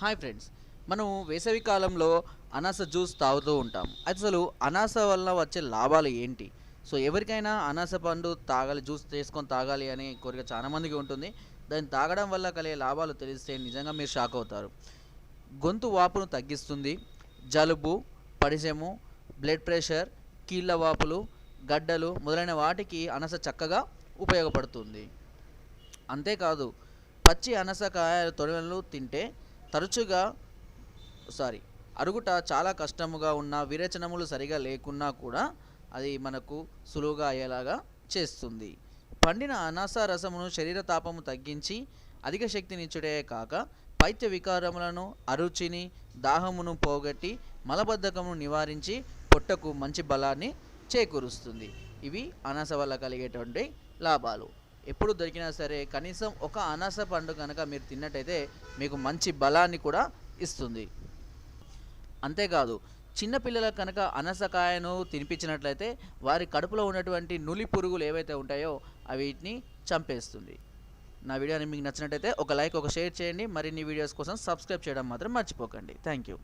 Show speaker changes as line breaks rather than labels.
Hi friends మనం వేసవి కాలంలో అనాస జ్యూస్ తాగుతూ ఉంటాం. అసలు అనాస వల్ల వచ్చే లాభాలు ఏంటి? సో ఎవరికైనా అనాస పండు తాగాలి జ్యూస్ చేసుకొని తాగాలి అనే కోరిక చాలా మందికి ఉంటుంది. దాన్ని తాగడం వల్ల కలిగే లాభాలు తెలిస్తే నిజంగా మీరు షాక్ అవుతారు. గొంతు వాపును తగ్గిస్తుంది జలుబు పడిసెము బ్లడ్ ప్రెషర్ కీళ్ళ వాపులు గడ్డలు మొదలైన వాటికి అనాస చక్కగా ఉపయోగపడుతుంది. అంతేకాదు పచ్చి అనసకాయ తొడవలు తింటే తరచుగా సారీ అరుగుట చాలా కష్టముగా ఉన్న విరేచనములు సరిగా లేకున్నా కూడా అది మనకు సులువుగా అయ్యేలాగా చేస్తుంది. పండిన అనాస రసమును శరీర తాపము తగ్గించి అధిక శక్తినిచ్చుటే కాక పైత్య వికారములను అరుచిని దాహమును పోగొట్టి మలబద్ధకమును నివారించి పొట్టకు మంచి బలాన్ని చేకూరుస్తుంది. ఇవి అనాస వల్ల కలిగేటువంటి లాభాలు. ఎప్పుడు దొరికినా సరే కనీసం ఒక అనాస పండు కనుక మీరు తిన్నట్టయితే మీకు మంచి బలాన్ని కూడా ఇస్తుంది. అంతేకాదు చిన్నపిల్లలకు కనుక అనసకాయను తినిపించినట్లయితే వారి కడుపులో ఉన్నటువంటి నులి పురుగులు ఏవైతే ఉంటాయో వీటిని చంపేస్తుంది. నా వీడియోని మీకు నచ్చినట్టయితే ఒక లైక్ ఒక షేర్ చేయండి. మరిన్ని వీడియోస్ కోసం సబ్స్క్రైబ్ చేయడం మాత్రం మర్చిపోకండి. Thank you.